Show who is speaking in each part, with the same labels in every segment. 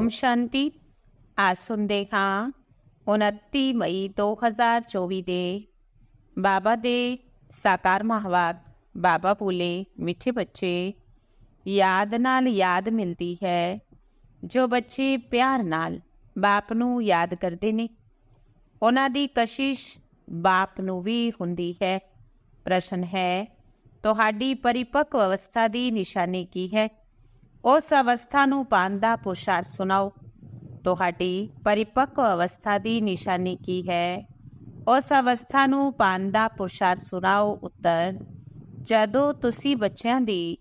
Speaker 1: ਓਮ ਸ਼ਾਂਤੀ ਅੱਜ ਸੁਣਦੇ ਹਾਂ 29 ਮਈ 2024 ਦੇ ਬਾਬਾ ਦੇ ਸਾਕਾਰ ਮਹਾਵਾਕ ਬਾਬਾ ਬੋਲੇ ਮਿੱਠੇ ਬੱਚੇ ਯਾਦ ਨਾਲ ਯਾਦ ਮਿਲਦੀ ਹੈ ਜੋ ਬੱਚੇ ਪਿਆਰ ਨਾਲ ਬਾਪ ਨੂੰ ਯਾਦ ਕਰਦੇ ਨੇ ਉਹਨਾਂ ਦੀ ਕਸ਼ਿਸ਼ ਬਾਪ ਨੂੰ ਵੀ ਹੁੰਦੀ ਹੈ ਪ੍ਰਸ਼ਨ ਹੈ ਤੁਹਾਡੀ ਪਰਿਪੱਕ ਅਵਸਥਾ ਦੀ ਨਿਸ਼ਾਨੀ ਕੀ ਹੈ ਉਸ ਅਵਸਥਾ ਨੂੰ ਪਾਉਣ ਦਾ ਪੁਰਸ਼ਾਰਥ ਸੁਣਾਓ ਤੁਹਾਡੀ ਪਰਿਪੱਕ ਅਵਸਥਾ ਦੀ ਨਿਸ਼ਾਨੀ ਕੀ ਹੈ ਉਸ ਅਵਸਥਾ ਨੂੰ ਪਾਉਣ ਦਾ ਪੁਰਸ਼ਾਰਥ ਸੁਣਾਓ ਉੱਤਰ ਜਦੋਂ ਤੁਸੀਂ ਬੱਚਿਆਂ ਦੀ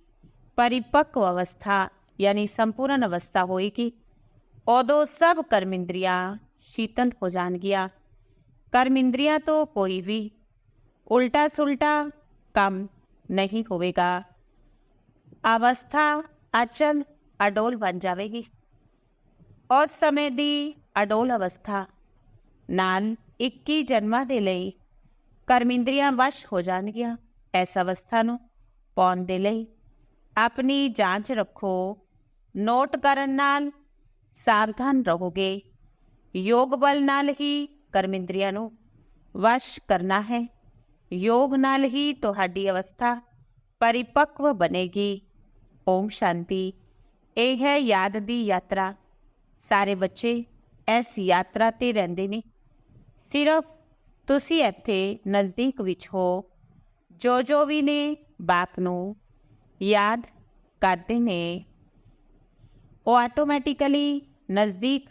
Speaker 1: ਪਰਿਪੱਕ ਅਵਸਥਾ ਯਾਨੀ ਸੰਪੂਰਨ ਅਵਸਥਾ ਹੋਏਗੀ ਉਦੋਂ ਸਭ ਕਰਮ ਇੰਦਰੀਆਂ ਸ਼ੀਤਲ ਹੋ ਜਾਣਗੀਆਂ ਕਰਮ ਇੰਦਰੀਆਂ ਤੋਂ ਕੋਈ ਵੀ ਉਲਟਾ ਸੁਲਟਾ ਕੰਮ ਨਹੀਂ ਹੋਵੇਗਾ ਅਵਸਥਾ ਅਚਲ ਅਡੋਲ ਬਣ ਜਾਵੇਗੀ ਉਸ ਸਮੇਂ ਦੀ ਅਡੋਲ ਅਵਸਥਾ ਨਾਲ 21 ਜਨਮਾਂ ਦੇ ਲਈ ਕਰਮਿੰਦਰੀਆਂ ਵਸ਼ ਹੋ ਜਾਣਗੀਆਂ ਇਸ ਅਵਸਥਾ ਨੂੰ ਪਾਉਣ ਦੇ ਲਈ ਆਪਣੀ ਜਾਂਚ ਰੱਖੋ ਨੋਟ ਕਰਨ ਨਾਲ ਸਾਵਧਾਨ ਰਹੋਗੇ ਯੋਗ ਬਲ ਨਾਲ ਹੀ ਕਰਮਿੰਦਰੀਆਂ ਨੂੰ ਵਸ਼ ਕਰਨਾ ਹੈ ਯੋਗ ਨਾਲ ਹੀ ਤੁਹਾਡੀ ਅਵਸਥਾ ਪਰਿਪੱਕਵ ਬਣੇਗੀ ਓਮ ਸ਼ਾਂਤੀ। ਇਹ ਹੈ ਯਾਦ ਦੀ ਯਾਤਰਾ। ਸਾਰੇ ਬੱਚੇ ਇਸ ਯਾਤਰਾ ਤੇ ਰਹਿੰਦੇ ਨੇ। ਸਿਰਫ ਤੁਸੀਂ ਇੱਥੇ ਨਜ਼ਦੀਕ ਵਿੱਚ ਹੋ। ਜੋ ਜੋ ਵੀ ਨੇ ਬਾਪ ਨੂੰ ਯਾਦ ਕਰਦੇ ਨੇ, ਉਹ ਆਟੋਮੈਟਿਕਲੀ ਨਜ਼ਦੀਕ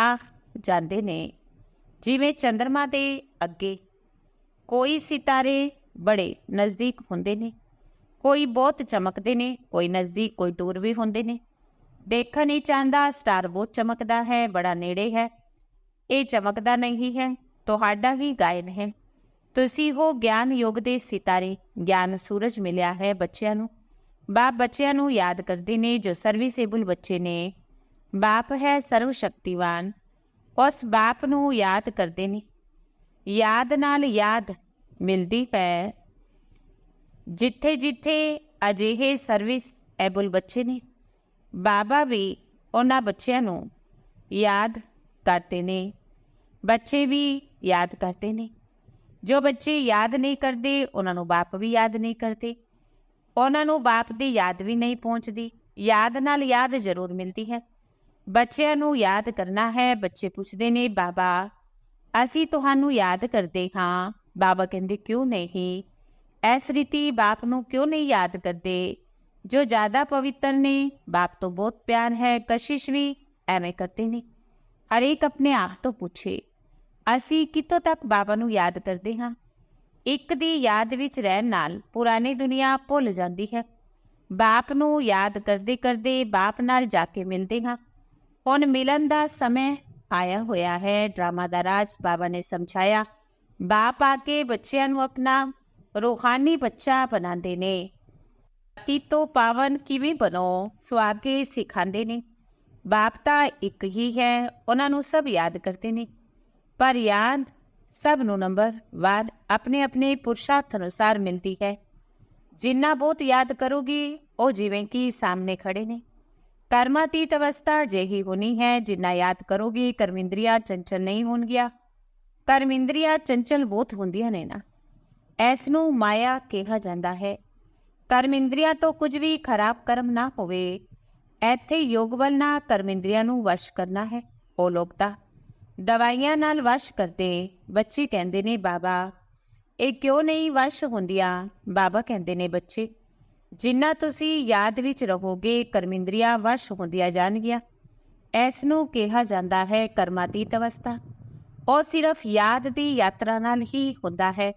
Speaker 1: ਆ ਜਾਂਦੇ ਨੇ। ਜਿਵੇਂ ਚੰ드ਰਮਾ ਦੇ ਅੱਗੇ ਕੋਈ ਸਿਤਾਰੇ ਬੜੇ ਨਜ਼ਦੀਕ ਹੁੰਦੇ ਨੇ। ਕੋਈ ਬਹੁਤ ਚਮਕਦੇ ਨੇ, ਕੋਈ ਨਜ਼ਦੀਕ ਕੋਈ ਦੂਰ ਵੀ ਹੁੰਦੇ ਨੇ। ਦੇਖਣ ਨਹੀਂ ਚਾਹੁੰਦਾ, ਸਟਾਰ ਬਹੁਤ ਚਮਕਦਾ ਹੈ, ਬੜਾ ਨੇੜੇ ਹੈ। ਇਹ ਚਮਕਦਾ ਨਹੀਂ ਹੈ, ਤੁਹਾਡਾ ਹੀ ਗਾਇਨ ਹੈ। ਤੁਸੀਂ ਹੋ ਗਿਆਨ ਯੁੱਗ ਦੇ ਸਿਤਾਰੇ, ਗਿਆਨ ਸੂਰਜ ਮਿਲਿਆ ਹੈ ਬੱਚਿਆਂ ਨੂੰ। ਬਾਪ ਬੱਚਿਆਂ ਨੂੰ ਯਾਦ ਕਰਦੇ ਨੇ, ਜੋ ਸਰਵਿਸੇਬਲ ਬੱਚੇ ਨੇ। ਬਾਪ ਹੈ ਸਰਵ ਸ਼ਕਤੀਵਾਨ ਉਸ ਬਾਪ ਨੂੰ ਯਾਦ ਕਰਦੇ ਨੇ। ਯਾਦ ਨਾਲ ਯਾਦ ਮਿਲਦੀ ਹੈ ਜਿੱਥੇ ਜਿੱਥੇ ਅਜਿਹੇ ਸਰਵਿਸ ਐਬਲ ਬੱਚੇ ਨੇ, ਬਾਬਾ ਵੀ ਉਹਨਾਂ ਬੱਚਿਆਂ ਨੂੰ ਯਾਦ ਕਰਦੇ ਨੇ, ਬੱਚੇ ਵੀ ਯਾਦ ਕਰਦੇ ਨੇ। ਜੋ ਬੱਚੇ ਯਾਦ ਨਹੀਂ ਕਰਦੇ, ਉਹਨਾਂ ਨੂੰ ਬਾਪ ਵੀ ਯਾਦ ਨਹੀਂ ਕਰਦੇ। ਉਹਨਾਂ ਨੂੰ ਬਾਪ ਦੀ ਯਾਦ ਵੀ ਨਹੀਂ ਪਹੁੰਚਦੀ, ਯਾਦ ਨਾਲ ਯਾਦ ਜ਼ਰੂਰ ਮਿਲਦੀ ਹੈ। ਬੱਚਿਆਂ ਨੂੰ ਯਾਦ ਕਰਨਾ ਹੈ, ਬੱਚੇ ਪੁੱਛਦੇ ਨੇ, ਬਾਬਾ, ਅਸੀਂ ਤੁਹਾਨੂੰ ਯਾਦ ਕਰਦੇ ਹਾਂ। ਬਾਬਾ ਕਹਿੰਦੇ, ਕਿਉਂ ਨਹੀਂ? ਐਸ ਰੀਤੀ ਬਾਪ ਨੂੰ ਕਿਉਂ ਨਹੀਂ ਯਾਦ ਕਰਦੇ? ਜੋ ਜ਼ਿਆਦਾ ਪਵਿੱਤਰ ਨੇ, ਬਾਪ ਤੋਂ ਬਹੁਤ ਪਿਆਰ ਹੈ, ਕਸ਼ਿਸ਼ ਵੀ ਐਵੇਂ ਕਰਦੇ ਨੇ। ਹਰੇਕ ਆਪਣੇ ਆਪ ਤੋਂ ਪੁੱਛੇ, ਅਸੀਂ ਕਿਤੋਂ ਤੱਕ ਬਾਬਾ ਨੂੰ ਯਾਦ ਕਰਦੇ ਹਾਂ? ਇੱਕ ਦੀ ਯਾਦ ਵਿੱਚ ਰਹਿਣ ਨਾਲ ਪੁਰਾਣੀ ਦੁਨੀਆ ਭੁੱਲ ਜਾਂਦੀ ਹੈ। ਬਾਪ ਨੂੰ ਯਾਦ ਕਰਦੇ ਕਰਦੇ ਬਾਪ ਨਾਲ ਜਾ ਕੇ ਮਿਲਦੇ ਹਾਂ। ਹੁਣ ਮਿਲਣ ਦਾ ਸਮੇਂ ਆਇਆ ਹੋਇਆ ਹੈ, ਡਰਾਮਾ ਦਾ ਰਾਜ ਬਾਬਾ ਨੇ ਸਮਝਾਇਆ। ਬਾਪ ਆ ਕੇ ਬੱਚਿਆਂ ਨੂੰ ਆਪਣਾ ਰੂਹਾਨੀ ਬੱਚਾ ਬਣਾਉਂਦੇ ਨੇ। ਅਤੀ ਤੋਂ ਪਾਵਨ ਕਿਵੇਂ ਬਣੋ ਸਵਾਗੇ ਸਿਖਾਉਂਦੇ ਨੇ। ਬਾਪ ਤਾਂ ਇੱਕ ਹੀ ਹੈ, ਉਹਨਾਂ ਨੂੰ ਸਭ ਯਾਦ ਕਰਦੇ ਨੇ। ਪਰ ਯਾਦ ਸਭ ਨੂੰ ਨੰਬਰ ਵਾਰ ਆਪਣੇ ਆਪਣੇ ਪੁਰਸ਼ਾਰਥ ਅਨੁਸਾਰ ਮਿਲਦੀ ਹੈ। ਜਿੰਨਾ ਬਹੁਤ ਯਾਦ ਕਰੋਗੀ, ਉਹ ਜਿਵੇਂ ਕਿ ਸਾਹਮਣੇ ਖੜੇ ਨੇ। ਕਰਮਾਤੀਤ ਅਵਸਥਾ ਜਿਹੀ ਹੋਣੀ ਹੈ, ਜਿੰਨਾ ਯਾਦ ਕਰੋਗੀ ਕਰਮਿੰਦਰੀਆਂ ਚੰਚਲ ਨਹੀਂ ਹੋਣਗੀਆਂ। ਕਰਮਿੰਦਰੀਆਂ ਚੰਚਲ ਬਹੁਤ ਹੁੰਦੀਆਂ ਨੇ ਨਾ। ਇਸ ਨੂੰ ਮਾਇਆ ਕਿਹਾ ਜਾਂਦਾ ਹੈ। ਕਰਮਿੰਦਰੀਆਂ ਤੋਂ ਕੁਝ ਵੀ ਖਰਾਬ ਕਰਮ ਨਾ ਹੋਵੇ ਇੱਥੇ ਯੋਗ ਬਲ ਨਾਲ ਕਰਮਿੰਦਰੀਆਂ ਨੂੰ ਵਸ਼ ਕਰਨਾ ਹੈ, ਉਹ ਲੋਕ ਤਾਂ। ਦਵਾਈਆਂ ਨਾਲ ਵਸ਼ ਕਰਦੇ ਬੱਚੇ ਕਹਿੰਦੇ ਨੇ, ਬਾਬਾ, ਇਹ ਕਿਉਂ ਨਹੀਂ ਵਸ਼ ਹੁੰਦੀਆਂ? ਬਾਬਾ ਕਹਿੰਦੇ ਨੇ ਬੱਚੇ, ਜਿੰਨਾ ਤੁਸੀਂ ਯਾਦ ਵਿੱਚ ਰਹੋਗੇ ਕਰਮਿੰਦਰੀਆਂ ਵਸ਼ ਹੁੰਦੀਆਂ ਜਾਣਗੀਆਂ। ਇਸ ਨੂੰ ਕਿਹਾ ਜਾਂਦਾ ਹੈ ਕਰਮਾਤੀਤ ਅਵਸਥਾ। ਉਹ ਸਿਰਫ ਯਾਦ ਦੀ ਯਾਤਰਾ ਨਾਲ ਹੀ ਹੁੰਦਾ ਹੈ।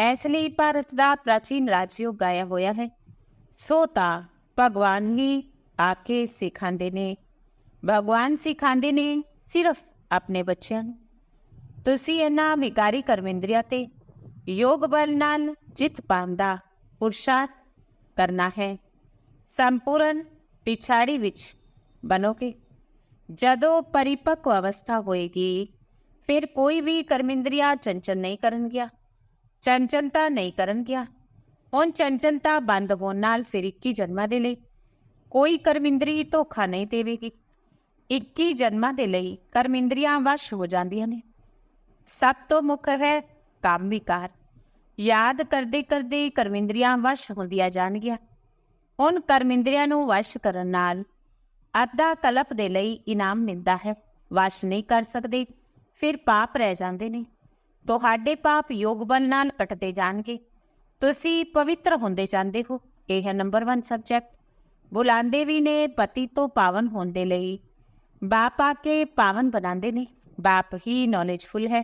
Speaker 1: ਇਸ ਲਈ ਭਾਰਤ ਦਾ ਪ੍ਰਾਚੀਨ ਰਾਜਯੋਗ ਗਾਇਆ ਹੋਇਆ ਹੈ। ਸੋ ਤਾਂ ਭਗਵਾਨ ਹੀ ਆ ਕੇ ਸਿਖਾਉਂਦੇ ਨੇ। ਭਗਵਾਨ ਸਿਖਾਉਂਦੇ ਨੇ ਸਿਰਫ ਆਪਣੇ ਬੱਚਿਆਂ ਨੂੰ। ਤੁਸੀਂ ਇਹਨਾਂ ਵਿਕਾਰੀ ਕਰਮਿੰਦਰੀਆਂ ਤੇ ਯੋਗ ਬਲ ਨਾਲ ਜਿੱਤ ਪਾਉਣ ਦਾ ਪੁਰਸ਼ਾਰਥ ਕਰਨਾ ਹੈ। ਸੰਪੂਰਨ ਪਿਛਾੜੀ ਵਿੱਚ ਬਣੋਗੇ। ਜਦੋਂ ਪਰਿਪੱਕ ਅਵਸਥਾ ਹੋਏਗੀ, ਫਿਰ ਕੋਈ ਵੀ ਕਰਮਿੰਦਰੀਆਂ ਚੰਚਲ ਨਹੀਂ ਕਰਨਗੀਆਂ। ਚੰਚਨਤਾ ਨਹੀਂ ਕਰਨ ਗਿਆ। ਹੁਣ ਚੰਚਨਤਾ ਬੰਦ ਹੋਣ ਨਾਲ ਫਿਰ 21 ਜਨਮਾਂ ਦੇ ਲਈ ਕੋਈ ਕਰਮਿੰਦਰੀ ਧੋਖਾ ਨਹੀਂ ਦੇਵੇਗੀ। 21 ਜਨਮਾਂ ਦੇ ਲਈ ਕਰਮਿੰਦਰੀਆਂ ਵਸ਼ ਹੋ ਜਾਂਦੀਆਂ ਨੇ। ਸਭ ਤੋਂ ਮੁੱਖ ਹੈ ਕੰਮ ਵਿਕਾਰ। ਯਾਦ ਕਰਦੇ ਕਰਦੇ ਕਰਮਿੰਦਰੀਆਂ ਵਸ਼ ਹੁੰਦੀਆਂ ਜਾਣਗੀਆਂ। ਹੁਣ ਕਰਮਿੰਦਰੀਆਂ ਨੂੰ ਵਸ਼ ਕਰਨ ਨਾਲ ਅੱਧਾ ਕਲਪ ਦੇ ਲਈ ਇਨਾਮ ਮਿਲਦਾ ਹੈ। ਵਸ਼ ਨਹੀਂ ਕਰ ਸਕਦੇ, ਫਿਰ ਪਾਪ ਰਹਿ ਜਾਂਦੇ ਨੇ। ਤੁਹਾਡੇ ਪਾਪ ਯੋਗ ਬਲ ਨਾਲ ਕੱਟਦੇ ਜਾਣਗੇ। ਤੁਸੀਂ ਪਵਿੱਤਰ ਹੁੰਦੇ ਜਾਂਦੇ ਹੋ, ਇਹ ਹੈ ਨੰਬਰ 1 ਸਬਜੈਕਟ ਬੁਲਾਉਂਦੇ ਵੀ ਨੇ, ਪਤੀ ਤੋਂ ਪਾਵਨ ਹੋਣ ਦੇ ਲਈ। ਬਾਪ ਆ ਕੇ ਪਾਵਨ ਬਣਾਉਂਦੇ ਨੇ, ਬਾਪ ਹੀ ਨੌਲੇਜਫੁਲ ਹੈ।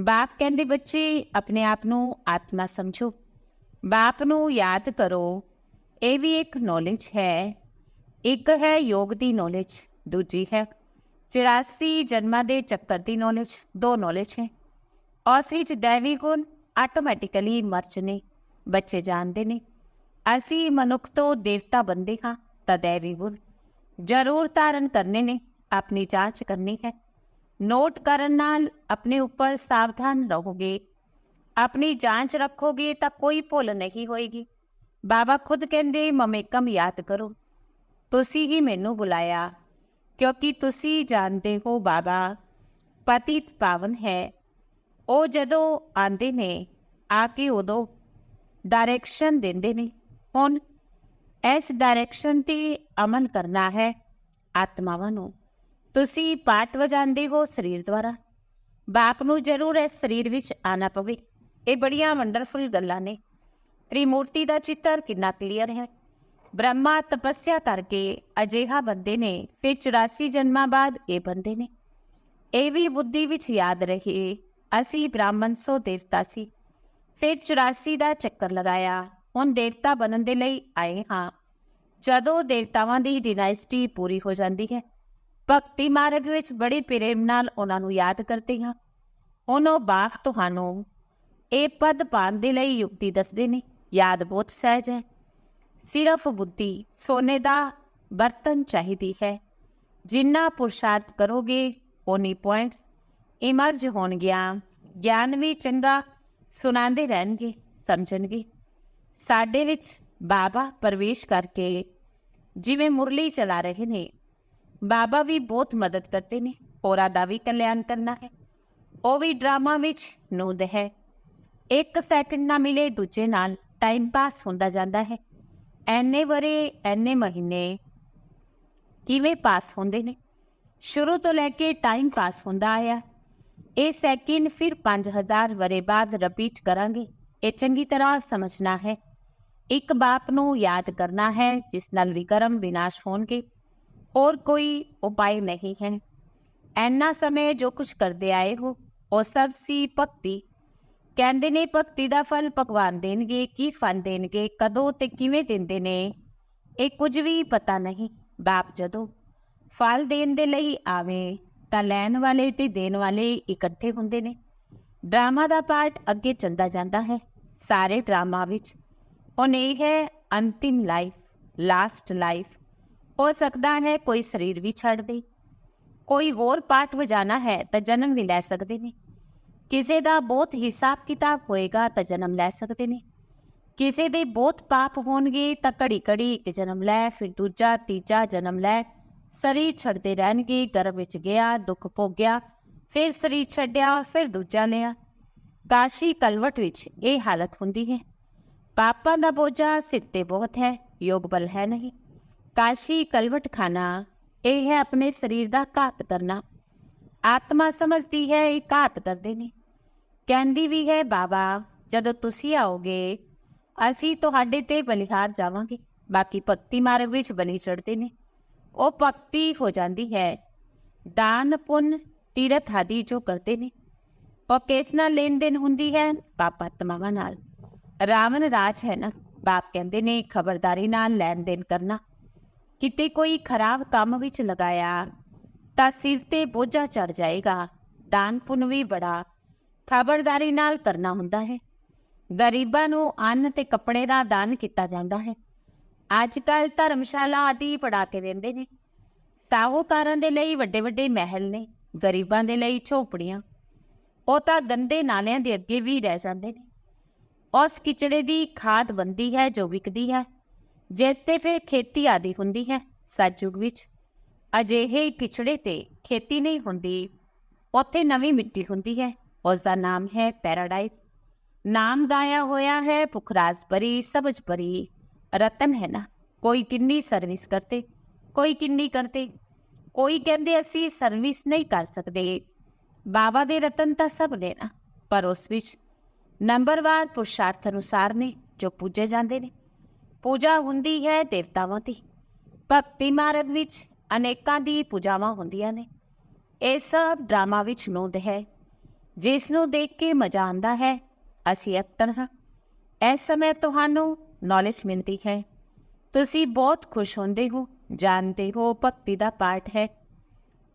Speaker 1: ਬਾਪ ਕਹਿੰਦੇ, ਬੱਚੇ, ਆਪਣੇ ਆਪ ਨੂੰ ਆਤਮਾ ਸਮਝੋ। ਬਾਪ ਨੂੰ ਯਾਦ ਕਰੋ, ਇਹ ਵੀ ਇੱਕ ਨੌਲੇਜ ਹੈ। ਇੱਕ ਹੈ ਯੋਗ ਦੀ ਨੌਲੇਜ ਦੂਜੀ ਹੈ 84 ਜਨਮਾਂ ਦੇ ਚੱਕਰ ਦੀ ਨੌਲੇਜ ਦੋ ਨੌਲੇਜ ਹੈ। ਉਸ ਵਿੱਚ ਦੇਵੀ ਗੁਣ ਆਟੋਮੈਟਿਕਲੀ ਮਰਚ ਨੇ, ਬੱਚੇ ਜਾਣਦੇ ਨੇ। ਅਸੀਂ ਮਨੁੱਖ ਤੋਂ ਦੇਵਤਾ ਬੰਦੇ ਹਾਂ ਤਾਂ ਦੇਵੀ ਗੁਣ ਜ਼ਰੂਰ ਧਾਰਨ ਕਰਨੇ ਨੇ, ਆਪਣੀ ਜਾਂਚ ਕਰਨੀ ਹੈ। ਨੋਟ ਕਰਨ ਨਾਲ ਆਪਣੇ ਉੱਪਰ ਸਾਵਧਾਨ ਰਹੋਗੇ। ਆਪਣੀ ਜਾਂਚ ਰੱਖੋਗੇ ਤਾਂ ਕੋਈ ਭੁੱਲ ਨਹੀਂ ਹੋਏਗੀ। ਬਾਬਾ ਖੁਦ ਕਹਿੰਦੇ ਮਮੇਕਮ ਯਾਦ ਕਰੋ। ਤੁਸੀਂ ਹੀ ਮੈਨੂੰ ਬੁਲਾਇਆ, ਕਿਉਂਕਿ ਤੁਸੀਂ ਜਾਣਦੇ ਹੋ ਬਾਬਾ, ਪਤਿਤ ਪਾਵਨ ਹੈ। ਉਹ ਜਦੋਂ ਆਂਦੇ ਨੇ, ਆ ਕੇ ਉਦੋਂ ਡਾਇਰੈਕਸ਼ਨ ਦਿੰਦੇ ਨੇ, ਹੁਣ ਇਸ ਡਾਇਰੈਕਸ਼ਨ ਤੇ ਅਮਲ ਕਰਨਾ ਹੈ ਆਤਮਾਵਾਂ ਨੂੰ। ਤੁਸੀਂ ਪਾਠ ਵਜਾਉਂਦੇ ਹੋ ਸਰੀਰ ਦੁਆਰਾ। ਬਾਪ ਨੂੰ ਜ਼ਰੂਰ ਇਸ ਸਰੀਰ ਵਿੱਚ ਆਣਾ ਪਵੇ। ਇਹ ਬੜੀਆਂ ਵੰਡਰਫੁਲ ਗੱਲਾਂ ਨੇ। ਤ੍ਰਿਮੂਰਤੀ ਦਾ ਚਿੱਤਰ ਕਿੰਨਾ ਕਲੀਅਰ ਹੈ। ਬ੍ਰਹਮਾ ਤਪੱਸਿਆ ਕਰਕੇ ਅਜੇਹਾ ਬੰਦੇ ਨੇ ਫਿਰ 84 ਜਨਮਾਂ ਬਾਅਦ ਇਹ ਬੰਦੇ ਨੇ। ਇਹ ਵੀ ਬੁੱਧੀ ਵਿੱਚ ਯਾਦ ਰਹੇ ਅਸੀਂ ਬ੍ਰਾਹਮਣ ਸੋ ਦੇਵਤਾ ਸੀ। ਫਿਰ 84 ਦਾ ਚੱਕਰ ਲਗਾਇਆ। ਹੁਣ ਦੇਵਤਾ ਬਣਨ ਦੇ ਲਈ ਆਏ ਹਾਂ। ਜਦੋਂ ਦੇਵਤਾਵਾਂ ਦੀ ਡਿਨਾਇਸਟੀ ਪੂਰੀ ਹੋ ਜਾਂਦੀ ਹੈ, ਭਗਤੀ ਮਾਰਗ ਵਿੱਚ ਬੜੇ ਪ੍ਰੇਮ ਨਾਲ ਉਹਨਾਂ ਨੂੰ ਯਾਦ ਕਰਦੇ ਹਾਂ। ਉਹਨੋਂ ਬਾਪ ਤੁਹਾਨੂੰ ਇਹ ਪਦ ਪਾਉਣ ਦੇ ਲਈ ਯੁਕਤੀ ਦੱਸਦੇ ਨੇ। ਯਾਦ ਬਹੁਤ ਸਹਿਜ ਹੈ। ਸਿਰਫ ਬੁੱਧੀ ਸੋਨੇ ਦਾ ਬਰਤਨ ਚਾਹੀਦੀ ਹੈ। ਜਿੰਨਾ ਪੁਰਸ਼ਾਰਥ ਕਰੋਗੇ ਉਨੀ ਪੁਆਇੰਟਸ ਇਮਰਜ ਹੋਣਗੀਆਂ। ਗਿਆਨ ਵੀ ਚੰਗਾ ਸੁਣਾਉਂਦੇ ਰਹਿਣਗੇ, ਸਮਝਣਗੇ। ਸਾਡੇ ਵਿੱਚ ਬਾਬਾ ਪ੍ਰਵੇਸ਼ ਕਰਕੇ ਜਿਵੇਂ ਮੁਰਲੀ ਚਲਾ ਰਹੇ ਨੇ, ਬਾਬਾ ਵੀ ਬਹੁਤ ਮਦਦ ਕਰਦੇ ਨੇ, ਹੋਰਾਂ ਦਾ ਵੀ ਕਲਿਆਣ ਕਰਨਾ ਹੈ। ਉਹ ਵੀ ਡਰਾਮਾ ਵਿੱਚ ਨੂਦ ਹੈ। ਇੱਕ ਸੈਕਿੰਡ ਨਾ ਮਿਲੇ ਦੂਜੇ ਨਾਲ ਟਾਈਮ ਪਾਸ ਹੁੰਦਾ ਜਾਂਦਾ ਹੈ। ਐਨੇ ਵਰੇ ਐਨੇ ਮਹੀਨੇ ਕਿਵੇਂ ਪਾਸ ਹੁੰਦੇ ਨੇ? ਸ਼ੁਰੂ ਤੋਂ ਲੈ ਕੇ ਟਾਈਮ ਪਾਸ ਹੁੰਦਾ ਆਇਆ। ਇਹ ਸੈਕਿੰਡ ਫਿਰ 5000 ਵਰੇ ਬਾਅਦ ਰਿਪੀਟ ਕਰਾਂਗੇ। ਇਹ ਚੰਗੀ ਤਰ੍ਹਾਂ ਸਮਝਣਾ ਹੈ। ਇੱਕ ਬਾਪ ਨੂੰ ਯਾਦ ਕਰਨਾ ਹੈ, ਜਿਸ ਨਾਲ ਵਿਕਰਮ ਵਿਨਾਸ਼ ਹੋਣਗੇ। ਹੋਰ ਕੋਈ ਉਪਾਅ ਨਹੀਂ ਹੈ। ਐਨਾ ਸਮੇਂ ਜੋ ਕੁਝ ਕਰਦੇ ਆਏ ਹੋ, ਉਹ ਸਭ ਸੀ ਭਗਤੀ। ਕਹਿੰਦੇ ਨੇ, ਭਗਤੀ ਦਾ ਫਲ ਭਗਵਾਨ ਦੇਣਗੇ, ਕੀ ਫਲ ਦੇਣਗੇ, ਕਦੋਂ ਤੇ ਕਿਵੇਂ ਦਿੰਦੇ ਨੇ, ਇਹ ਕੁਝ ਵੀ ਪਤਾ ਨਹੀਂ। ਬਾਪ ਜਦੋਂ ਫਲ ਦੇਣ ਦੇ ਲਈ ਆਵੇ ਤਾਂ ਲੈਣ ਵਾਲੇ ਤੇ ਦੇਣ ਵਾਲੇ ਇਕੱਠੇ ਹੁੰਦੇ ਨੇ। ਡਰਾਮਾ ਦਾ ਪਾਰਟ ਅੱਗੇ ਚੱਲਦਾ ਜਾਂਦਾ ਹੈ, ਸਾਰੇ ਡਰਾਮਾ ਵਿੱਚ। ਹੁਣ ਇਹ ਹੈ ਅੰਤਿਮ ਲਾਈਫ, ਲਾਸਟ ਲਾਈਫ। ਹੋ ਸਕਦਾ ਹੈ ਕੋਈ ਸਰੀਰ ਵੀ ਛੱਡ ਦੇ। ਕੋਈ ਹੋਰ ਪਾਰਟ ਵਜਾਣਾ ਹੈ ਤਾਂ ਜਨਮ ਵੀ ਲੈ ਸਕਦੇ ਨੇ। ਕਿਸੇ ਦਾ ਬਹੁਤ ਹਿਸਾਬ ਕਿਤਾਬ ਹੋਏਗਾ ਤਾਂ ਜਨਮ ਲੈ ਸਕਦੇ ਨੇ। ਕਿਸੇ ਦੇ ਬਹੁਤ ਪਾਪ ਹੋਣਗੇ ਤਾਂ ਘੜੀ ਘੜੀ ਇੱਕ ਜਨਮ ਲੈ, ਫਿਰ ਦੂਜਾ, ਤੀਜਾ ਜਨਮ ਲੈ ਸਰੀਰ ਛੱਡਦੇ ਰਹਿਣਗੇ, ਗਰਭ ਵਿੱਚ ਗਿਆ, ਦੁੱਖ ਭੋਗਿਆ, ਫਿਰ ਸਰੀਰ ਛੱਡਿਆ, ਫਿਰ ਦੂਜਾ ਲਿਆ। ਕਾਸ਼ੀ ਕਲਵਟ ਵਿੱਚ ਇਹ ਹਾਲਤ ਹੁੰਦੀ ਹੈ। ਪਾਪਾਂ ਦਾ ਬੋਝਾ ਸਿਰ ਤੇ ਬਹੁਤ ਹੈ, ਯੋਗ ਬਲ ਹੈ ਨਹੀਂ। ਕਾਸ਼ੀ ਕਲਵਟ ਖਾਣਾ, ਇਹ ਹੈ ਆਪਣੇ ਸਰੀਰ ਦਾ ਘਾਤ ਕਰਨਾ। ਆਤਮਾ ਸਮਝਦੀ ਹੈ, ਇਹ ਘਾਤ ਕਰਦੇ ਨੇ। ਕਹਿੰਦੀ ਵੀ ਹੈ, ਬਾਬਾ, ਜਦੋਂ ਤੁਸੀਂ ਆਓਗੇ, ਅਸੀਂ ਤੁਹਾਡੇ ਤੇ ਬਲਿਹਾਰ ਜਾਵਾਂਗੇ। ਬਾਕੀ ਭਗਤੀ ਮਾਰਗ ਵਿੱਚ ਬਲੀ ਚੜਦੇ ਨੇ। ਉਹ ਭਗਤੀ ਹੋ ਜਾਂਦੀ ਹੈ। ਦਾਨ ਪੁੰਨ ਤੀਰਥ ਆਦਿ ਜੋ ਕਰਦੇ ਨੇ। ਉਹ ਕਿਸ ਨਾਲ ਲੈਣ ਦੇਣ ਹੁੰਦੀ ਹੈ? ਪਾਪ ਆਤਮਾਵਾਂ ਨਾਲ। ਰਾਵਣ ਰਾਜ ਹੈ ਨਾ। ਬਾਪ ਕਹਿੰਦੇ ਨੇ, ਖਬਰਦਾਰੀ ਨਾਲ ਲੈਣ ਦੇਣ ਕਰਨਾ। ਕਿਤੇ ਕੋਈ ਖਰਾਬ ਕੰਮ ਵਿੱਚ ਲਗਾਇਆ, ਤਾਂ ਸਿਰ ਤੇ ਬੋਝਾ ਚੜ ਜਾਏਗਾ। ਦਾਨ ਪੁੰਨ ਵੀ ਬੜਾ ਖਬਰਦਾਰੀ ਨਾਲ ਕਰਨਾ ਹੁੰਦਾ ਹੈ। ਗਰੀਬਾਂ ਨੂੰ ਅੰਨ ਤੇ ਕੱਪੜੇ ਦਾ ਦਾਨ ਕੀਤਾ ਜਾਂਦਾ ਹੈ। ਅੱਜ ਕੱਲ ਧਰਮਸ਼ਾਲਾ ਆਦਿ ਪੜਾ ਕੇ ਦਿੰਦੇ ਨੇ। ਸਾਹੂਕਾਰਾਂ ਦੇ ਲਈ ਵੱਡੇ ਵੱਡੇ ਮਹਿਲ ਨੇ, ਗਰੀਬਾਂ ਦੇ ਲਈ ਝੋਪੜੀਆਂ। ਉਹ ਤਾਂ ਗੰਦੇ ਨਾਲਿਆਂ ਦੇ ਅੱਗੇ ਵੀ ਰਹਿ ਜਾਂਦੇ ਨੇ। ਉਸ ਕਿਚੜੇ ਦੀ ਖਾਦ ਬੰਦੀ ਹੈ, ਜੋ ਵਿਕਦੀ ਹੈ, ਜਿਸ ਤੇ ਫਿਰ ਖੇਤੀ ਆਦਿ ਹੁੰਦੀ ਹੈ ਸਤਜੁਗ ਵਿੱਚ। ਅਜਿਹੇ ਕਿਚੜੇ ਤੇ ਖੇਤੀ ਨਹੀਂ ਹੁੰਦੀ, ਉੱਥੇ ਨਵੀਂ ਮਿੱਟੀ ਹੁੰਦੀ ਹੈ ਉਸ ਦਾ ਨਾਮ ਹੈ ਪੈਰਾਡਾਈਜ਼। ਨਾਮ ਗਾਇਆ ਹੋਇਆ ਹੈ, ਪੁਖਰਾਜ ਪਰੀ, ਸਬਜ ਪਰੀ। ਰਤਨ ਹੈ ਨਾ। ਕੋਈ ਕਿੰਨੀ ਸਰਵਿਸ ਕਰਤੇ, ਕੋਈ ਕਿੰਨੀ ਕਰਤੇ। ਕੋਈ ਕਹਿੰਦੇ ਅਸੀਂ ਸਰਵਿਸ ਨਹੀਂ ਕਰ ਸਕਦੇ। ਬਾਬਾ ਦੇ ਰਤਨ ਤਾਂ ਸਭ ਨੇ ਨਾ, ਪਰ ਉਸ ਵਿੱਚ ਨੰਬਰਵਾਰ ਪੁਰਸ਼ਾਰਥ ਅਨੁਸਾਰ ਨੇ, ਜੋ ਪੂਜੇ ਜਾਂਦੇ ਨੇ। ਪੂਜਾ ਹੁੰਦੀ ਹੈ ਦੇਵਤਾਵਾਂ ਦੀ। ਭਗਤੀ ਮਾਰਗ ਵਿੱਚ ਅਨੇਕਾਂ ਦੀ ਪੂਜਾਵਾਂ ਹੁੰਦੀਆਂ ਨੇ। ਇਹ ਸਭ ਡਰਾਮਾ ਵਿੱਚ ਨੋਂਦ ਹੈ। ਜਿਸ ਨੂੰ ਦੇਖ ਕੇ ਮਜ਼ਾ ਆਉਂਦਾ ਹੈ, ਅਸੀਂ ਐਕਟਰ ਹਾਂ। ਇਸ ਸਮੇਂ ਤੁਹਾਨੂੰ ਨੌਲੇਜ ਮਿਲਦੀ ਹੈ। ਤੁਸੀਂ ਬਹੁਤ ਖੁਸ਼ ਹੁੰਦੇ ਹੋ, ਜਾਣਦੇ ਹੋ, ਭਗਤੀ ਦਾ ਪਾਠ ਹੈ।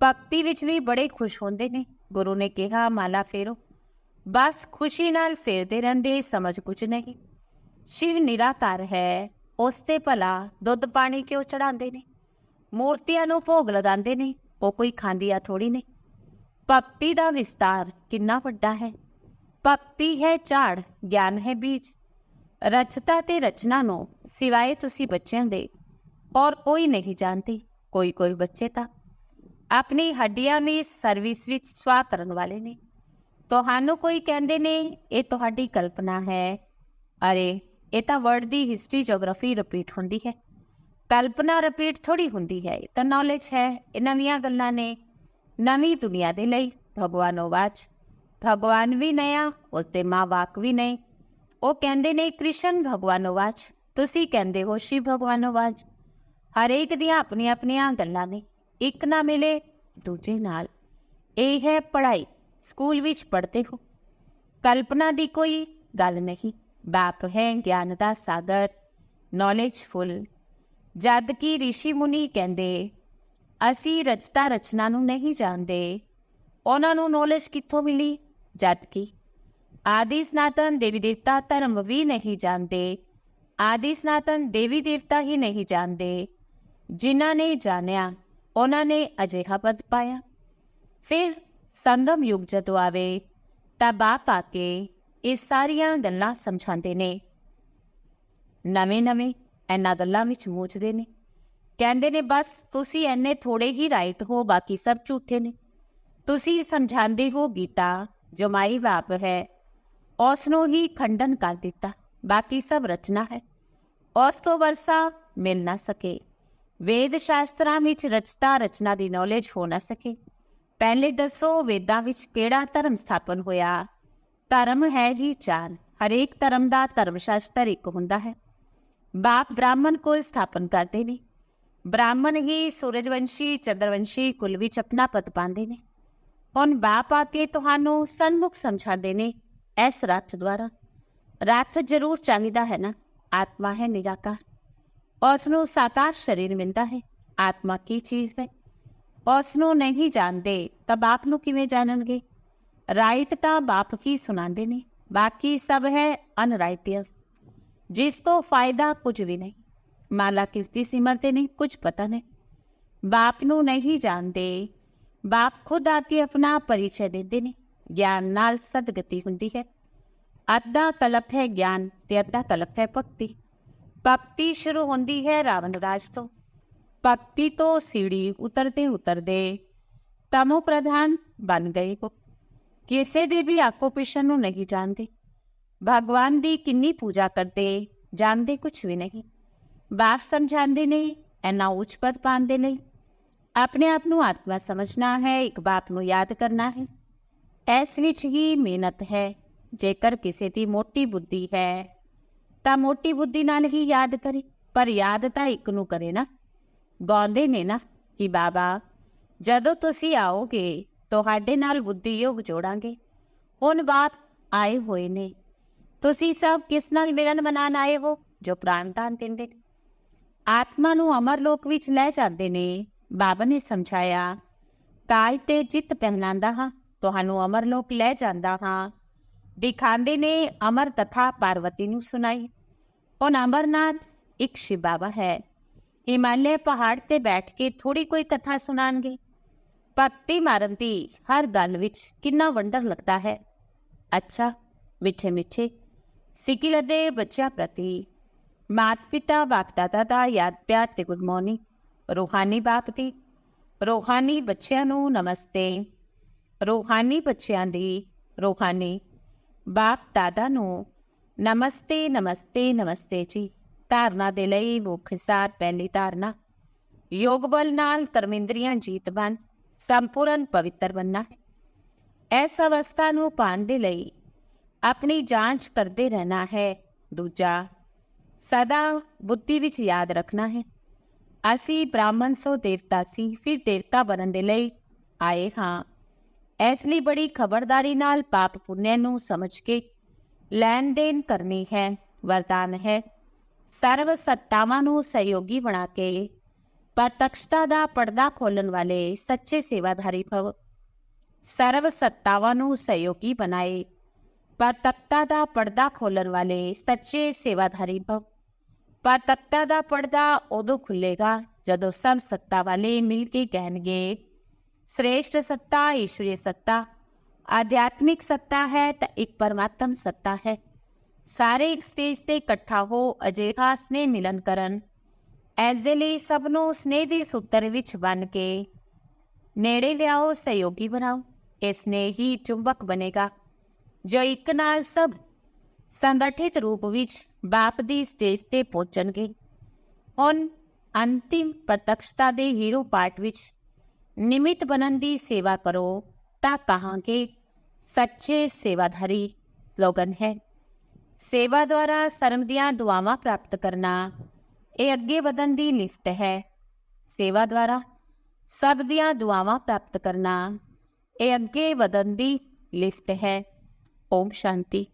Speaker 1: ਭਗਤੀ ਵਿੱਚ ਵੀ ਬੜੇ ਖੁਸ਼ ਹੁੰਦੇ ਨੇ। ਗੁਰੂ ਨੇ ਕਿਹਾ, ਮਾਲਾ ਫੇਰੋ। ਬਸ ਖੁਸ਼ੀ ਨਾਲ ਫੇਰਦੇ ਰਹਿੰਦੇ, ਸਮਝ ਕੁਝ ਨਹੀਂ। ਸ਼ਿਵ ਨਿਰਾਕਾਰ ਹੈ, ਉਸ ਤੇ ਭਲਾ ਦੁੱਧ ਪਾਣੀ ਕਿਉਂ ਚੜਾਉਂਦੇ ਨੇ? ਮੂਰਤੀਆਂ ਨੂੰ ਭੋਗ ਲਗਾਉਂਦੇ ਨੇ, ਉਹ ਕੋਈ ਖਾਂਦੀ ਆ ਥੋੜੀ ਨਹੀਂ ਭਗਤੀ ਦਾ ਵਿਸਤਾਰ ਕਿੰਨਾ ਵੱਡਾ ਹੈ। ਭਗਤੀ ਹੈ ਝਾੜ, ਗਿਆਨ ਹੈ ਬੀਜ। ਰਚਤਾ ਤੇ ਰਚਨਾ ਨੂੰ ਸਿਵਾਏ ਤੁਸੀਂ ਬੱਚਿਆਂ ਦੇ ਔਰ ਕੋਈ ਨਹੀਂ ਜਾਣਦੀ, ਕੋਈ ਕੋਈ ਬੱਚੇ ਤਾਂ। ਆਪਣੀ ਹੱਡੀਆਂ ਵੀ ਸਰਵਿਸ ਵਿੱਚ ਸਵਾ ਕਰਨ ਵਾਲੇ ਨੇ। ਤੁਹਾਨੂੰ ਕੋਈ ਕਹਿੰਦੇ ਨੇ, ਇਹ ਤੁਹਾਡੀ ਕਲਪਨਾ ਹੈ। ਅਰੇ, ਇਹ ਤਾਂ ਵਰਡ ਦੀ ਹਿਸਟਰੀ ਜੀਓਗ੍ਰਾਫੀ ਰਿਪੀਟ ਹੁੰਦੀ ਹੈ। ਕਲਪਨਾ ਰਿਪੀਟ ਥੋੜੀ ਹੁੰਦੀ ਹੈ, ਇਹ ਤਾਂ ਨੌਲੇਜ ਹੈ। ਇਹ ਨਵੀਆਂ ਗੱਲਾਂ ਨੇ। ਨਵੀਂ ਦੁਨੀਆ ਦੇ ਲਈ ਭਗਵਾਨੋ ਵਾਚ। ਭਗਵਾਨ ਵੀ ਨया ਉਸਦੇ ਮਾਂ ਵਾਕ ਵੀ ਨਹੀਂ ਉਹ ਕਹਿੰਦੇ ਨੇ ਕ੍ਰਿਸ਼ਨ ਭਗਵਾਨੋ ਵਾਚ ਤੁਸੀਂ ਕਹਿੰਦੇ ਹੋ ਸ਼ਿਵ ਭਗਵਾਨੋ ਵਾਚ ਹਰੇਕ ਦੀਆਂ ਆਪਣੀਆਂ ਆਪਣੀਆਂ ਗੱਲਾਂ ਨੇ ਇੱਕ ਨਾ ਮਿਲੇ ਦੂਜੇ ਨਾਲ ਇਹ ਹੈ ਪੜ੍ਹਾਈ ਸਕੂਲ ਵਿੱਚ ਪੜ੍ਹਦੇ ਹੋ ਕਲਪਨਾ ਦੀ ਕੋਈ ਗੱਲ ਨਹੀਂ ਬਾਪ ਹੈ ਗਿਆਨ ਦਾ ਸਾਗਰ ਨੌਲੇਜਫੁਲ ਜਦ ਕਿ ઋષਿ ਮੁਨੀ ਕਹਿੰਦੇ ਅਸੀਂ ਰਚਤਾ ਰਚਨਾ ਨੂੰ ਨਹੀਂ ਜਾਣਦੇ ਉਹਨਾਂ ਨੂੰ ਨੌਲੇਜ ਕਿੱਥੋਂ ਮਿਲੀ ਜਦ ਕਿ ਆਦਿ ਸਨਾਤਨ ਦੇਵੀ ਦੇਵਤਾ ਧਰਮ ਵੀ ਨਹੀਂ ਜਾਣਦੇ ਆਦਿ ਸਨਾਤਨ ਦੇਵੀ ਦੇਵਤਾ ਹੀ ਨਹੀਂ ਜਾਣਦੇ ਜਿਨ੍ਹਾਂ ਨੇ ਜਾਣਿਆ ਉਹਨਾਂ ਨੇ ਅਜਿਹਾ ਪਦ ਪਾਇਆ ਫਿਰ ਸੰਗਮ ਯੁਗ ਜਦੋਂ ਆਵੇ ਤਾਂ ਬਾਪ ਆ ਕੇ ਇਹ ਸਾਰੀਆਂ ਗੱਲਾਂ ਸਮਝਾਉਂਦੇ ਨੇ ਨਵੇਂ-ਨਵੇਂ ਇਹਨਾਂ ਗੱਲਾਂ ਵਿੱਚ ਮੂਚਦੇ ਨੇ ਕਹਿੰਦੇ ਨੇ ਬਸ ਤੁਸੀਂ ਐਨੇ ਥੋੜੇ ਹੀ ਰਾਈਟ ਹੋ ਬਾਕੀ ਸਭ ਝੂਠੇ ਨੇ ਤੁਸੀਂ ਸਮਝਾਉਂਦੇ ਹੋ ਗੀਤਾ ਜੋ ਮਾਈ ਬਾਪ ਹੈ ਉਸ ਨੂੰ ਹੀ ਖੰਡਨ ਕਰ ਦਿੱਤਾ। ਬਾਕੀ ਸਭ ਰਚਨਾ ਹੈ। ਉਸ ਤੋਂ ਵਰਸਾ ਮਿਲ ਨਾ ਸਕੇ। ਵੇਦ ਸ਼ਾਸਤਰਾਂ ਵਿੱਚ ਰਚਤਾ ਰਚਨਾ ਦੀ ਨੌਲੇਜ ਹੋ ਨਾ ਸਕੇ। ਪਹਿਲੇ ਦੱਸੋ ਵੇਦਾਂ ਵਿੱਚ ਕਿਹੜਾ ਧਰਮ ਸਥਾਪਨ ਹੋਇਆ? ਧਰਮ ਹੈ ਜੀ ਚਾਰ। ਹਰੇਕ ਧਰਮ ਦਾ ਧਰਮ ਸ਼ਾਸਤਰ ਇੱਕ ਹੁੰਦਾ ਹੈ। ਬਾਪ ਬ੍ਰਾਹਮਣ ਕੋਲ ਸਥਾਪਨ ਕਰਦੇ ਨੇ। ਬ੍ਰਾਹਮਣ ਹੀ ਸੂਰਜਵੰਸ਼ੀ, ਚੰਦਰਵੰਸ਼ੀ, ਕੁਲ ਵਿੱਚ ਆਪਣਾ ਪਤ ਪਾਉਂਦੇ ਨੇ। ਹੁਣ ਬਾਪ ਆ ਕੇ ਤੁਹਾਨੂੰ ਸਨਮੁਖ ਸਮਝਾਉਂਦੇ ਨੇ ਇਸ ਰੱਥ ਦੁਆਰਾ। ਰੱਥ ਜ਼ਰੂਰ ਚਾਹੀਦਾ ਹੈ ਨਾ। ਆਤਮਾ ਹੈ ਨਿਰਾਕਾਰ। ਉਸ ਨੂੰ ਸਾਕਾਰ ਸਰੀਰ ਮਿਲਦਾ ਹੈ। ਆਤਮਾ ਕੀ ਚੀਜ਼ ਹੈ? ਉਸ ਨੂੰ ਨਹੀਂ ਜਾਣਦੇ ਤਾਂ ਬਾਪ ਨੂੰ ਕਿਵੇਂ ਜਾਣਨਗੇ? ਰਾਈਟ ਤਾਂ ਬਾਪ ਕੀ ਸੁਣਾਉਂਦੇ ਨੇ। ਬਾਕੀ ਸਭ ਹੈ ਅਨਰਾਈਟੀਅਸ। ਜਿਸ ਤੋਂ ਫਾਇਦਾ ਕੁਝ ਵੀ ਨਹੀਂ। ਮਾਲਾ ਕਿਸ ਦੀ ਸਿਮਰਤੇ ਨਹੀਂ ਕੁਝ ਪਤਾ ਨਹੀਂ। ਬਾਪ ਨੂੰ ਨਹੀਂ ਜਾਣਦੇ। ਬਾਪ ਖੁਦ ਆ ਕੇ ਆਪਣਾ ਪਰਿਚੈ ਦਿੰਦੇ ਨੇ। ਗਿਆਨ ਨਾਲ ਸਦਗਤੀ ਹੁੰਦੀ ਹੈ। ਅੱਧਾ ਕਲਪ ਹੈ ਗਿਆਨ ਤੇ ਅੱਧਾ ਕਲਪ ਹੈ ਭਗਤੀ। ਭਗਤੀ ਸ਼ੁਰੂ ਹੁੰਦੀ ਹੈ ਰਾਵਣ ਰਾਜ ਤੋਂ। ਭਗਤੀ ਤੋਂ ਸੀੜੀ ਉਤਰਦੇ ਉਤਰਦੇ ਤਮੋ ਪ੍ਰਧਾਨ ਬਣ ਗਏ ਕੋ ਕਿਸੇ ਦੇ ਵੀ ਆਕੋਪੇਸ਼ਨ ਨੂੰ ਨਹੀਂ ਜਾਣਦੇ ਭਗਵਾਨ ਦੀ ਕਿੰਨੀ ਪੂਜਾ ਕਰਦੇ, ਜਾਣਦੇ ਕੁਝ ਵੀ ਨਹੀਂ। ਬਾਪ ਸਮਝਾਉਂਦੇ ਨੇ ਐਨਾ ਉੱਚ ਪਦ ਪਾਉਂਦੇ ਨੇ। ਆਪਣੇ ਆਪ ਨੂੰ ਆਤਮਾ ਸਮਝਣਾ ਹੈ, ਇੱਕ ਬਾਪ ਨੂੰ ਯਾਦ ਕਰਨਾ ਹੈ। ਇਸ ਵਿੱਚ ਹੀ ਮਿਹਨਤ ਹੈ, ਜੇਕਰ ਕਿਸੇ ਦੀ ਮੋਟੀ ਬੁੱਧੀ ਹੈ। ਤਾਂ ਮੋਟੀ ਬੁੱਧੀ ਨਾਲ ਹੀ ਯਾਦ ਕਰੇ, ਪਰ ਯਾਦ ਤਾਂ ਇੱਕ ਨੂੰ ਕਰੇ ਨਾ। ਗਾਉਂਦੇ ਨੇ ਨਾ ਕਿ, ਬਾਬਾ, ਜਦੋਂ ਤੁਸੀਂ ਆਓਗੇ, ਤੁਹਾਡੇ ਨਾਲ ਬੁੱਧੀ ਯੋਗ ਜੋੜਾਂਗੇ। ਹੁਣ ਬਾਤ ਆਏ ਹੋਏ ਨੇ। ਤੁਸੀਂ ਸਭ ਕਿਸ ਨਾਲ ਮਿਲਨ ਮਨਾਨ ਆਏ ਹੋ? ਜੋ ਪ੍ਰਾਣਦਾਨ ਦਿੰਦੇ ਨੇ। ਆਤਮਾ ਨੂੰ ਅਮਰ ਲੋਕ ਵਿੱਚ ਲੈ ਜਾਂਦੇ ਨੇ। ਬਾਬਾ ਨੇ ਸਮਝਾਇਆ, ਕਾਲ ਤੇ ਜਿੱਤ ਪਹਿਨਾਂਦਾ ਹਾਂ। ਤੁਹਾਨੂੰ ਅਮਰਲੋਕ ਲੈ ਜਾਂਦਾ ਹਾਂ। ਦਿਖਾਂਦੇ ਨੇ ਅਮਰ ਕਥਾ ਪਾਰਵਤੀ ਨੂੰ ਸੁਣਾਈ। ਹੁਣ ਅਮਰਨਾਥ ਇੱਕ ਸ਼ਿਵ ਬਾਬਾ ਹੈ। ਹਿਮਾਲਿਆ ਪਹਾੜ ਤੇ ਬੈਠ ਕੇ ਥੋੜੀ ਕੋਈ ਕਥਾ ਸੁਣਾਣਗੇ ਭਗਤੀ ਮਾਰਨ ਦੀ ਹਰ ਗੱਲ ਵਿੱਚ ਕਿੰਨਾ ਵੰਡਰ ਲੱਗਦਾ ਹੈ। ਅੱਛਾ, ਮਿੱਠੇ ਮਿੱਠੇ, ਸਿਕਿਲ ਦੇ ਬੱਚਿਆਂ ਪ੍ਰਤੀ ਮਾਤ ਪਿਤਾ ਬਾਪ ਦਾ ਯਾਦ ਪਿਆਰ ਤੇ ਗੁੱਡ ਮਾਰਨਿੰਗ ਰੂਹਾਨੀ ਬਾਪ ਦੀ, ਰੂਹਾਨੀ ਬੱਚਿਆਂ ਨੂੰ ਨਮਸਤੇ। ਰੂਹਾਨੀ ਬੱਚਿਆਂ ਦੀ ਰੂਹਾਨੀ। ਬਾਪ ਦਾਦਾ ਨੂੰ, ਨਮਸਤੇ ਨਮਸਤੇ ਨਮਸਤੇ ਜੀ। ਧਾਰਨਾ ਦੇ ਲਈ ਮੁੱਖ ਸਾਰ ਪਹਿਲੀ ਧਾਰਨਾ। ਯੋਗ ਬਲ ਨਾਲ ਕਰਮਿੰਦਰੀਆਂ ਜੀਤ ਬਣ, ਸੰਪੂਰਨ ਪਵਿੱਤਰ ਬੰਨਾ। ਹੈ ਇਸ ਅਵਸਥਾ ਨੂੰ ਪਾਉਣ ਦੇ ਲਈ ਆਪਣੀ ਜਾਂਚ ਕਰਦੇ ਰਹਿਣਾ ਹੈ। ਦੂਜਾ, ਸਦਾ ਬੁੱਧੀ ਵਿੱਚ ਯਾਦ ਰੱਖਣਾ ਹੈ। ਅਸੀਂ ਬ੍ਰਾਹਮਣ ਸੋ ਦੇਵਤਾ ਸੀ, ਫਿਰ ਦੇਵਤਾ ਬਣਨ ਦੇ ਲਈ ਆਏ ਹਾਂ। ਇਸ ਲਈ ਬੜੀ ਖਬਰਦਾਰੀ ਨਾਲ ਪਾਪ ਪੁੰਨਿਆ ਨੂੰ ਸਮਝ ਕੇ ਲੈਣ ਦੇਣ ਕਰਨੀ ਹੈ, ਵਰਦਾਨ ਹੈ। ਸਰਵ ਸੱਤਾਵਾਂ ਨੂੰ ਸਹਿਯੋਗੀ ਬਣਾ ਕੇ ਪ੍ਰਤੱਖਤਾ ਦਾ ਪਰਦਾ ਖੋਲਣ ਵਾਲੇ ਸੱਚੇ ਸੇਵਾਧਾਰੀ ਭਵ। ਸਰਵ ਸੱਤਾਵਾਂ ਨੂੰ ਸਹਿਯੋਗੀ ਬਣਾਏ ਪ੍ਰਤੱਖਤਾ ਦਾ ਪਰਦਾ ਖੋਲਣ ਵਾਲੇ ਸੱਚੇ ਸੇਵਾਧਾਰੀ ਭਵ। ਪ੍ਰਤੱਖਤਾ ਦਾ ਪਰਦਾ ਉਦੋਂ ਖੁੱਲੇਗਾ ਜਦੋਂ ਸਭ ਸੱਤਾ ਵਾਲੇ ਮਿਲ ਕੇ ਕਹਿਣਗੇ श्रेष्ठ सत्ता ईश्वरीय सत्ता आध्यात्मिक सत्ता है ਤਾਂ ਇੱਕ ਪਰਮਾਤਮ ਸੱਤਾ ਹੈ ਸਾਰੇ ਇੱਕ ਸਟੇਜ ਤੇ ਇਕੱਠਾ ਹੋ ਅਜਿਹਾ ਸਨੇਹ ਮਿਲਨ ਕਰਨ ਐਸ ਦੇ ਲਈ ਸਭ ਨੂੰ ਸਨੇਹ ਦੇ ਸੂਤਰ ਵਿੱਚ ਬਨ ਕੇ ਨੇੜੇ ਲਿਆਓ ਸਹਿਯੋਗੀ ਬਣਾਓ ਇਹ ਸਨੇਹ ਹੀ ਚੁੰਬਕ ਬਣੇਗਾ ਜੋ ਇੱਕ ਨਾਲ ਸਭ ਸੰਗਠਿਤ ਰੂਪ ਵਿੱਚ ਬਾਪ ਦੀ ਸਟੇਜ ਤੇ ਪਹੁੰਚਣਗੇ ਹੁਣ ਅੰਤਿਮ ਪ੍ਰਤੱਖਤਾ ਦੇ ਹੀਰੋ ਪਾਰਟ ਵਿੱਚ ਨਿਮਿਤ ਬਣਨ ਦੀ ਸੇਵਾ ਕਰੋ ਤਾਂ ਕਹਾਂਗੇ ਸੱਚੇ ਸੇਵਾਧਾਰੀ ਸਲੋਗਨ ਹੈ ਸੇਵਾ ਦੁਆਰਾ ਸਰਮ ਦੀਆਂ ਦੁਆਵਾਂ ਪ੍ਰਾਪਤ ਕਰਨਾ ਇਹ ਅੱਗੇ ਵਧਣ ਦੀ ਲਿਫਟ ਹੈ ਸੇਵਾ ਦੁਆਰਾ ਸਭ ਦੀਆਂ ਦੁਆਵਾਂ ਪ੍ਰਾਪਤ ਕਰਨਾ ਇਹ ਅੱਗੇ ਵਧਣ ਦੀ ਲਿਫਟ ਹੈ ਓਮ ਸ਼ਾਂਤੀ